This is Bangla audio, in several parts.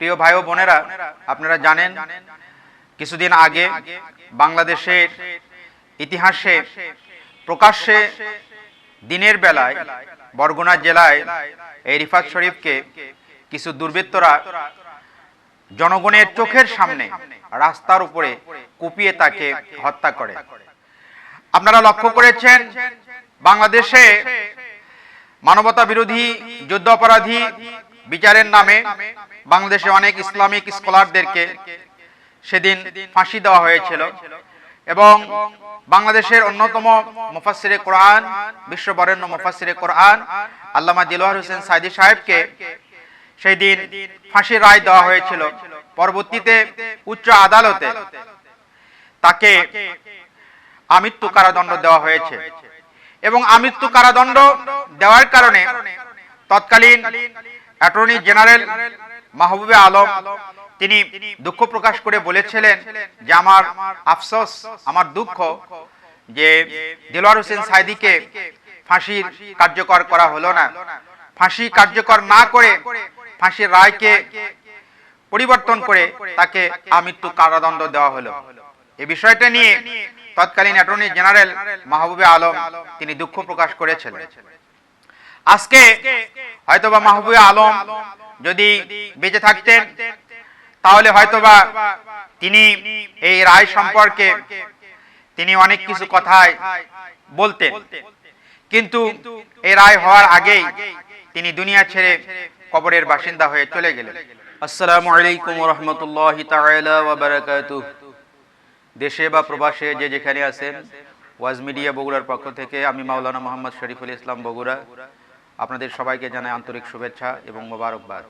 প্রিয় ভাই ও বোনেরা, আপনারা জানেন, কিছুদিন আগে বাংলাদেশের ইতিহাসে প্রকাশ্যে দিনের বেলায় বরগুনা জেলায় এই রিফাত শরীফকে কিছু দুর্বৃত্তরা জনগণের চোখের সামনে রাস্তার উপরে কুপিয়ে তাকে হত্যা করে। আপনারা লক্ষ্য করেছেন, বাংলাদেশে মানবতা বিরোধী যুদ্ধ অপরাধী বিচারের নামে বাংলাদেশে অনেক ইসলামিক স্কলারদেরকে সেদিন ফাঁসি দেওয়া হয়েছিল এবং বাংলাদেশের অন্যতম মুফাসিরে কোরআন, বিশ্ববরেণ্য মুফাসিরে কোরআন, আল্লামা দিলওয়ার হোসেন সাইদি সাহেবকে সেই দিন ফাঁসির রায় দেওয়া হয়েছিল। পরবর্তীতে উচ্চ আদালতে তাকে আমৃত্যু কারাদণ্ড দেওয়া হয়েছে। এবং আমৃত্যু কারাদণ্ড দেওয়ার কারণে তৎকালীন অ্যাটর্নি জেনারেল মাহবুবে আলম, তিনি দুঃখ প্রকাশ করে বলেছিলেন যে আমার আফসোস, আমার দুঃখ যে দিলওয়ার হোসেন সাইদিকে ফাঁসির কার্যকর করা হলো না। ফাঁসি কার্যকর না করে ফাঁসির রায়কে পরিবর্তন করে তাকে আমৃত্যু কারাদণ্ড দেওয়া হলো। এ বিষয়টা নিয়ে তৎকালীন অ্যাটর্নি জেনারেল মাহবুবে আলম তিনি দুঃখ প্রকাশ করেছিলেন। আজকে হয়তোবা মাহবুবে আলম যদি বেঁচে থাকতেন, তাহলে হয়তোবা তিনি এই রায় সম্পর্কে তিনি অনেক কিছু কথায় বলতেন। কিন্তু এই রায় হওয়ার আগেই তিনি দুনিয়া ছেড়ে কবরের বাসিন্দা হয়ে চলে গেলেন। আসসালামু আলাইকুম রহমতুল্লাহ বারাকাতুহ। দেশে বা প্রবাসে যে যেখানে আছেন, ওয়াজ মিডিয়া বগুড়ার পক্ষ থেকে আমি মাওলানা মোহাম্মদ শরীফুল ইসলাম বগুড়া। আপনাদের সবাইকে জানাই আন্তরিক শুভেচ্ছা এবং মোবারকবাদ।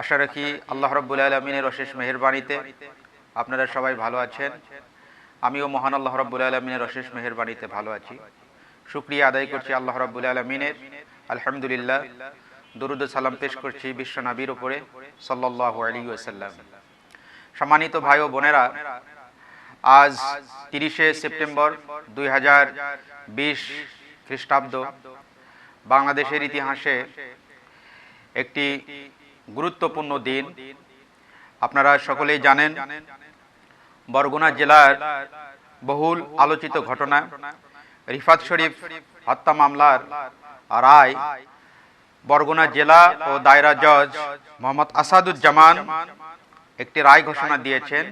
আশা রাখি আল্লাহ রব্বুল আলমিনের অশেষ মেহরবানিতে আপনারা সবাই ভালো আছেন। আমিও মহান আল্লাহ রব্বুল আলমিনের অশেষ মেহরবানিতে ভালো আছি। শুক্রিয়া আদায় করছি আল্লাহ রব্বুল আলমিনের। আলহামদুলিল্লাহ, দরুদ সালাম পেশ করছি বিশ্ব নবীর উপরে সাল্লাহ আলী ওসাল্লাম সম্মানিত ভাই ও বোনেরা, আজ তিরিশে সেপ্টেম্বর দুই হাজার বিশ খ্রিস্টাব্দ বাংলাদেশের ইতিহাসে একটি গুরুত্বপূর্ণ দিন। আপনারা সকলেই জানেন, বরগুনা জেলার বহুল আলোচিত ঘটনা। রিফাত শরীফ হত্যা মামলার রায় বরগুনা জেলা ও দায়রা জজ মোহাম্মদ আসাদুজ্জামান একটি রায় ঘোষণা দিয়েছেন।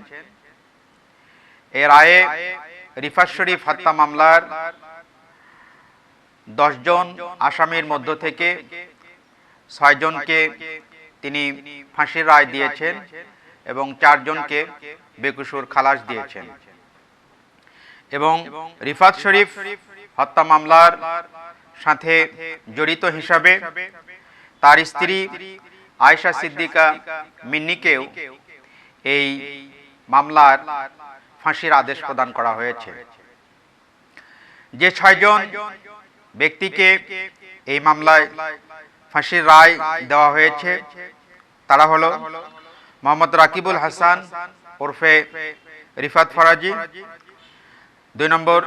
এ রায়ে রিফাত শরীফ হত্যা মামলার দশজন আসামির মধ্য থেকে ছয়জনকে তিনি ফাঁসির রায় দিয়েছেন এবং চারজনকে বেকুসুর খালাস দিয়েছেন। এবং রিফাত শরীফ হত্যা মামলার সাথে জড়িত হিসাবে তার স্ত্রী আয়শা সিদ্দিকা মিন্নিকেও এই মামলার ফাঁসির আদেশ প্রদান করা হয়েছে। যে ছয়জন ব্যক্তিকে এই মামলায় ফাঁসির রায় দেওয়া হয়েছে। তারা হলো মোহাম্মদ রাকিবুল হাসান ওরফে রিফাত ফরাজি। দুই নম্বর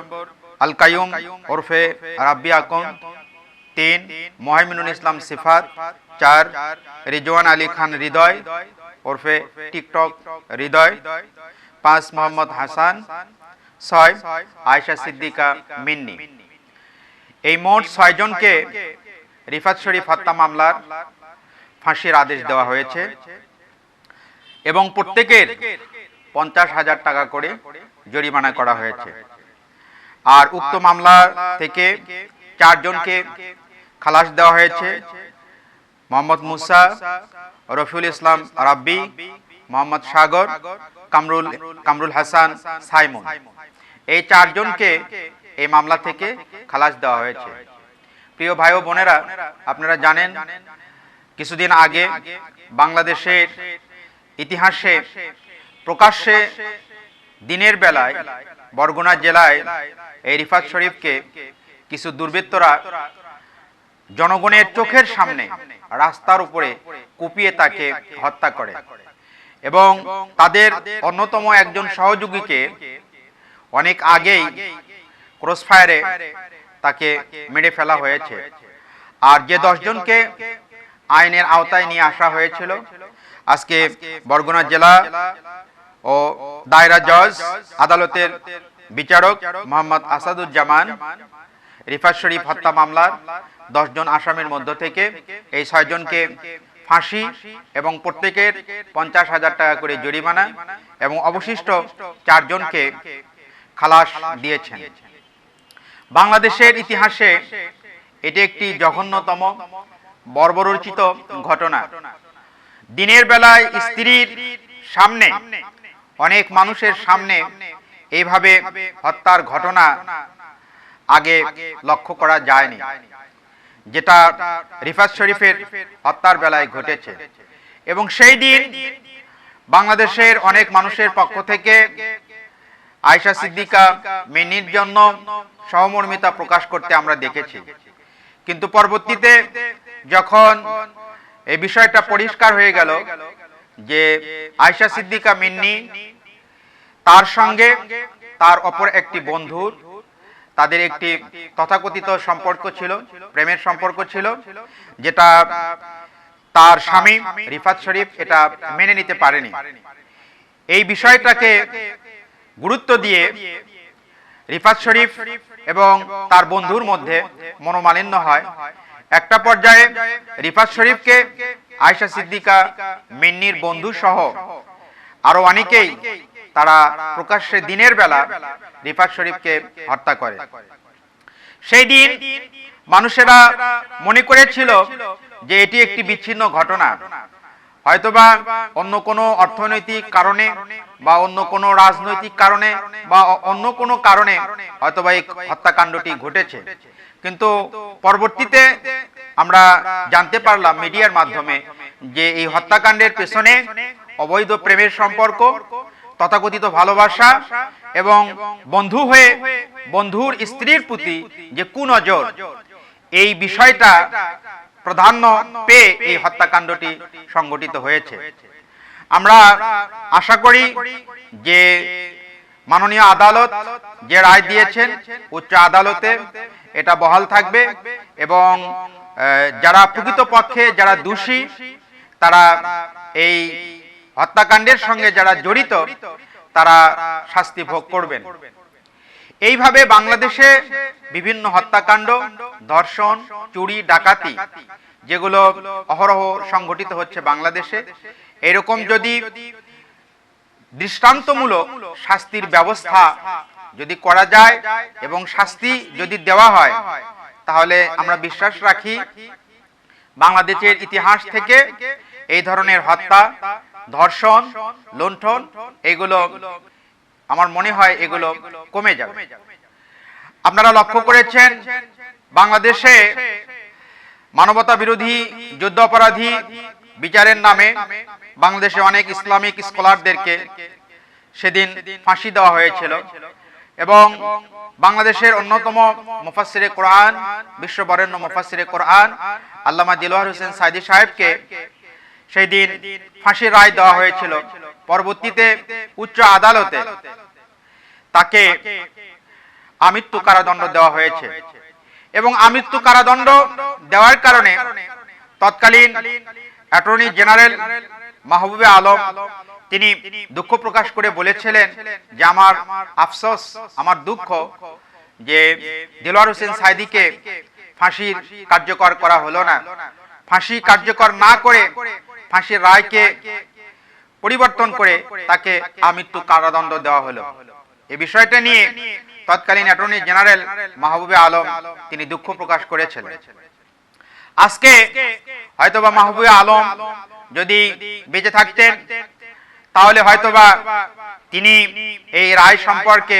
আল কায়ুম ওরফে রাব্বি আকন তিন মোহামিনুল ইসলাম সিফাত। চার রিজওয়ান আলী খান হৃদয় ওরফে টিকটক হৃদয়। পাঁচ মোহাম্মদ হাসান। ছয় আয়শা সিদ্দিকা মিন্নি। এই মোট ছয়জনকে রিফাত শরীফ হত্যা মামলার ফাঁসির আদেশ দেওয়া হয়েছে এবং প্রত্যেকের পঞ্চাশ হাজার টাকা করে জরিমানা করা হয়েছে। আর উক্ত মামলা থেকে চারজনকে খালাস দেওয়া হয়েছে। মোহাম্মদ মুসা, রফিউল ইসলাম, রাব্বি, মোহাম্মদ সাগর, কামরুল কামরুল হাসান, সাইমন। এই চারজনকে এই মামলা থেকে খালাস দেওয়া হয়েছে। প্রিয় ভাই ও বোনেরা, আপনারা জানেন, কিছুদিন আগে বাংলাদেশের ইতিহাসে প্রকাশ্যে দিনের বেলায় বরগুনা জেলায় এই রিফাত শরীফকে কিছু দুর্বৃত্তরা জনগণের চোখের সামনে রাস্তার উপরে কুপিয়ে তাকে হত্যা করে এবং তাদের অন্যতম একজন সহযোগীকে অনেক আগেই ক্রসফায়ারে তাকে মেরে ফেলা হয়েছে। আর যে দশজনকে আইনের আওতায় নিয়ে আসা হয়েছিল আজকে বরগুনা জেলা ও দায়রা জজ আদালতের বিচারক মোহাম্মদ আসাদুজ্জামান রিফাত শরীফ হত্যা মামলার দশজন আসামির মধ্য থেকে এই ছয়জনকে ফাঁসি এবং প্রত্যেকের পঞ্চাশ হাজার টাকা করে জরিমানা এবং অবশিষ্ট চারজনকে খালাস দিয়েছেন। বাংলাদেশের ইতিহাসে এটি একটি জঘন্যতম, বর্বরচিত ঘটনা। দিনের বেলায় স্ত্রীর সামনে, অনেক মানুষের সামনে এইভাবে হত্যার ঘটনা আগে লক্ষ্য করা যায়নি, যেটা রিফাজ শরীফের হত্যার বেলায় ঘটেছে। এবং সেই দিন বাংলাদেশের অনেক মানুষের পক্ষ থেকে আয়সা সিদ্দিকা মিনির জন্য সহমর্মিতা প্রকাশ করতে আমরা দেখেছি। কিন্তু পরবর্তীতে যখন এই বিষয়টা পরিষ্কার হয়ে গেল যে আয়সা সিদ্দিকা মিন্নি তার সঙ্গে তার অপর একটি বন্ধুর তাদের একটি তথাকথিত সম্পর্ক ছিল, প্রেমের সম্পর্ক ছিল, যেটা তার স্বামী রিফাত শরীফ এটা মেনে নিতে পারেনি। এই বিষয়টাকে গুরুত্ব দিয়ে রিফাত শরীফ এবং তার বন্ধুর মধ্যে মনোমালিন্য হয়। একটা পর্যায়ে রিফাত শরীফকে আয়সা সিদ্দিকা, মিন্নির বন্ধু সহ আরও অনেকেই তারা প্রকাশ্যে দিনের বেলা রিফাত শরীফকে হত্যা করে। সেই দিন মানুষেরা মনে করেছিল যে এটি একটি বিচ্ছিন্ন ঘটনা। হয়তোবা অন্য কোনো অর্থনৈতিক কারণে বা অন্য কোনো রাজনৈতিক কারণে বা অন্য কোনো কারণে হয়তোবা এই হত্যাকাণ্ডটি ঘটেছে। কিন্তু পরবর্তীতে আমরা জানতে পারলাম মিডিয়ার মাধ্যমে যে এই হত্যাকাণ্ডের পেছনে অবৈধ প্রেমের সম্পর্ক, তথাকথিত ভালোবাসা এবং বন্ধু হয়ে বন্ধুর স্ত্রীর প্রতি যে কুনজর, এই বিষয়টা প্রাধান্য পেয়ে এই হত্যাকাণ্ডটি সংগঠিত হয়েছে। আমরা আশা করি যে মাননীয় আদালত যে রায় দিয়েছেন, উচ্চ আদালতে এটা বহাল থাকবে এবং যারা প্রকৃত পক্ষে যারা দোষী, তারা এই হত্যাকাণ্ডের সঙ্গে যারা জড়িত, তারা শাস্তি ভোগ করবেন। এইভাবে বাংলাদেশে বিভিন্ন হত্যাকাণ্ড, ধর্ষণ, চুরি, ডাকাতি, যেগুলো অহরহ সংঘটিত হচ্ছে বাংলাদেশে, এরকম যদি দৃষ্টান্তমূলক শাস্তির ব্যবস্থা যদি করা যায় এবং শাস্তি যদি দেওয়া হয়, তাহলে আমরা বিশ্বাস রাখি বাংলাদেশের ইতিহাস থেকে এই ধরনের হত্যা, ধর্ষণ, লুণ্ঠন, এগুলো আমার মনে হয় এগুলো কমে যাবে। আপনারা লক্ষ্য করেছেন বাংলাদেশে মানবতা বিরোধী যুদ্ধ অপরাধী বিচারের নামে বাংলাদেশে অনেক ইসলামিক স্কলারদেরকে সেদিন ফাঁসি দেওয়া হয়েছিল। এবং বাংলাদেশের অন্যতম মুফাসিরে কোরআন বিশ্ববরেণ্য মুফাসিরে কোরআন আল্লামা দিলওয়ার হোসেন সাইদি সাহেবকে সেই দিন ফাঁসির রায় দেওয়া হয়েছিল। পরবর্তীতে উচ্চ আদালতে তাকে আমৃত্যু কারাদণ্ড দেওয়া হয়েছে। এবং আমৃত্যু কারাদণ্ড দেওয়ার কারণে তৎকালীন অ্যাটর্নি জেনারেল মাহবুবে আলম তিনি দুঃখ প্রকাশ করে বলেছিলেন যে আমার আফসোস, আমার দুঃখ যে দিলওয়ার হোসেন সাইদিকে ফাঁসির কার্যকর করা হলো না। ফাঁসি কার্যকর না করে ফাঁসির রায়কে পরিবর্তন করে তাকে আমৃত্যু কারাদণ্ড দেওয়া হলো। এই বিষয়টা নিয়ে তৎকালীন অ্যাটর্নি জেনারেল মাহবুবে আলম তিনি দুঃখ প্রকাশ করেছিলেন। আজকে হয়তোবা মাহবুবে আলম যদি বেঁচে থাকতেন তাহলে হয়তোবা তিনি এই রায় সম্পর্কে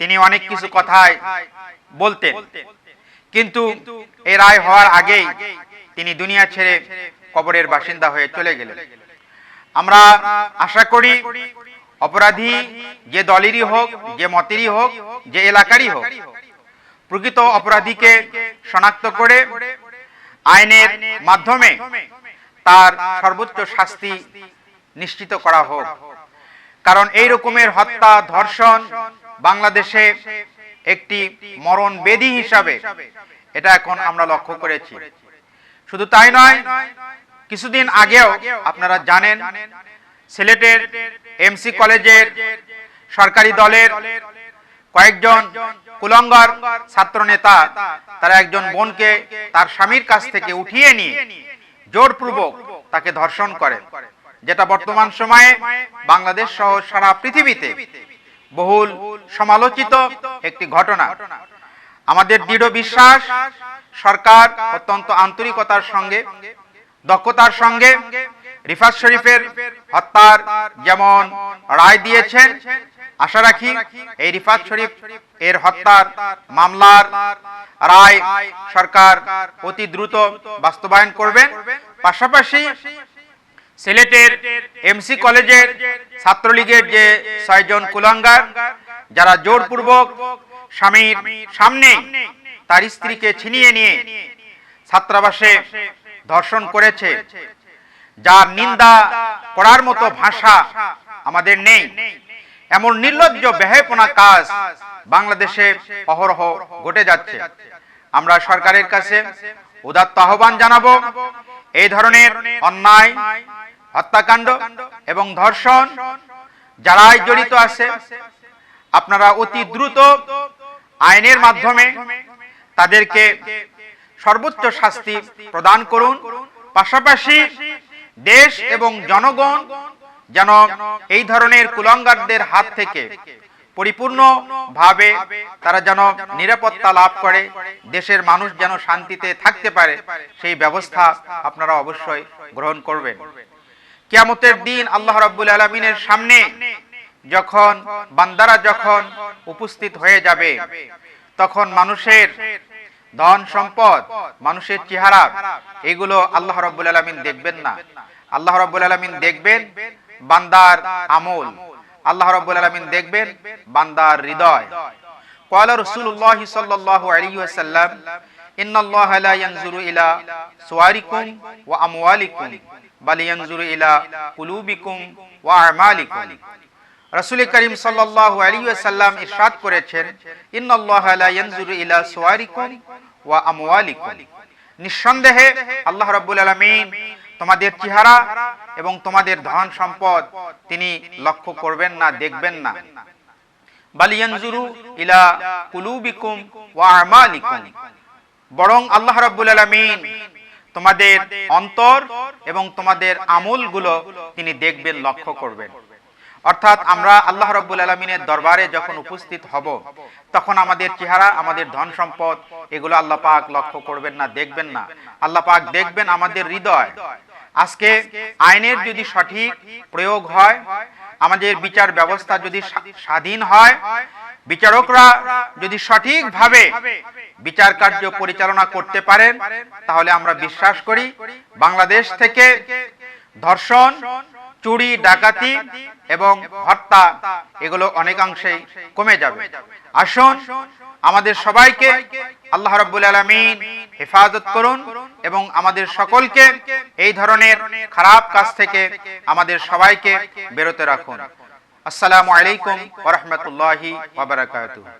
তিনি অনেক কিছু কথায় বলতেন। কিন্তু এই রায় হওয়ার আগেই তিনি দুনিয়া ছেড়ে কবরের বাসিন্দা হয়ে চলে গেলেন। আমরা আশা করি অপরাধী যে দলেরই হোক, যে মতেরই হোক, যে এলাকারই হোক, প্রকৃত অপরাধীকে শনাক্ত করে আইনের মাধ্যমে তার সর্বোচ্চ শাস্তি নিশ্চিত করা হোক। কারণ এই রকমের হত্যা, ধর্ষণ বাংলাদেশে একটি মরণ বেদি হিসাবে এটা এখন আমরা লক্ষ্য করেছি। শুধু তাই নয় কিছুদিন আগেও আপনারা জানেন, সিলেটের এমসি কলেজের সরকারি দলের কয়েকজন কুলঙ্গর ছাত্র নেতা তারা একজন বোনকে তার স্বামীর কাছ থেকে উঠিয়ে নিয়ে জোরপূর্বক তাকে ধর্ষণ করে। যেটা বর্তমান সময়ে বাংলাদেশ সহ সারা পৃথিবীতে বহুল সমালোচিত একটি ঘটনা। আমাদের দৃঢ় বিশ্বাস, সরকার অত্যন্ত আন্তরিকতার সঙ্গে দক্ষতার সঙ্গে রিফাত শরীফের হত্যার যেমন রায় দিয়েছেন, আশা রাখি এই রিফাত শরীফ এর হত্যার মামলার রায় সরকার অতি দ্রুত বাস্তবায়ন করবেন। পাশাপাশি সিলেটের এমসি কলেজের ছাত্রলীগের যে ছয়জন কুলাঙ্গার, যারা জোরপূর্বক স্বামীর সামনে তার স্ত্রীকে ছিনিয়ে নিয়ে ছাত্রাবাসে ধর্ষণ করেছে। যার নিন্দা করার মতো ভাষা আমাদের নেই। এমন নির্লজ্জ ব্যয়পনা কাজ বাংলাদেশে অহরহ ঘটে যাচ্ছে। আমরা সরকারের কাছে উদাত্ত আহ্বান জানাব এই ধরনের অন্যায় হত্যাকাণ্ড এবং ধর্ষণ যারাই জড়িত আছে আপনারা অতি দ্রুত আইনের মাধ্যমে তাদেরকে সর্বোচ্চ শাস্তি প্রদান করুন। পাশাপাশি দেশ এবং জনগণ যেন এই ধরনের কুলঙ্গারদের হাত থেকে পরিপূর্ণ ভাবে তারা যেন নিরাপত্তা লাভ করে, দেশের মানুষ যেন শান্তিতে থাকতে পারে, সেই ব্যবস্থা আপনারা অবশ্যই গ্রহণ করবেন। কিয়ামতের দিন আল্লাহ রাব্বুল আলমিনের সামনে যখন বান্দারা যখন উপস্থিত হয়ে যাবে, তখন মানুষের ধন সম্পদ মানুষের চেহারা এগুলো আল্লাহ রাব্বুল আলমিন দেখবেন না আল্লাহ রাব্বুল আলমিন দেখবেন বান্দার আমল আল্লাহ রাব্বুল আলামিন দেখবেন বান্দার হৃদয় قال رسول الله صلى الله عليه وسلم ان الله لا ينظر الى صوركم واموالكم بل ينظر الى قلوبكم واعمالكم রাসূল করিম সাল্লাল্লাহু আলাইহি ওয়াসাল্লাম ইরশাদ করেছেন ইলা নিঃসন্দেহে আল্লাহ রাব্বুল আলামিন তোমাদের চেহারা এবং তোমাদের ধন সম্পদ তিনি লক্ষ্য করবেন না, দেখবেন না। বালিয়ানজুরু ইলা কুলুবিকুম ওয়া আমালিকুম। বরং আল্লাহ রাব্বুল আলামিন তোমাদের অন্তর এবং তোমাদের আমলগুলো তিনি দেখবেন, লক্ষ্য করবেন। অর্থাৎ আমরা আল্লাহ রব্বুল আলমিনের দরবারে যখন উপস্থিত হব, তখন আমাদের চেহারা, আমাদের ধন সম্পদ, এগুলো আল্লাহ পাক লক্ষ্য করবেন না, দেখবেন না। আল্লাহ পাক দেখবেন আমাদের হৃদয়। আজকে আইনের যদি সঠিক প্রয়োগ হয়, আমাদের বিচার ব্যবস্থা যদি স্বাধীন হয়, বিচারকরা যদি সঠিকভাবে বিচার কার্য পরিচালনা করতে পারেন, তাহলে আমরা বিশ্বাস করি, বাংলাদেশ থেকে ধর্ষণ, চুরি, ডাকাতি এবং হত্যা এগুলো অনেকাংশেই কমে যাবে। আসুন আমাদের সবাইকে আল্লাহ রাব্বুল আলামিন হেফাজত করুন এবং আমাদের সকলকে এই ধরনের খারাপ কাজ থেকে আমাদের সবাইকে বেরোতে রাখুন। আসসালামু আলাইকুম ওয়া রাহমাতুল্লাহি ওয়া বারাকাতুহু।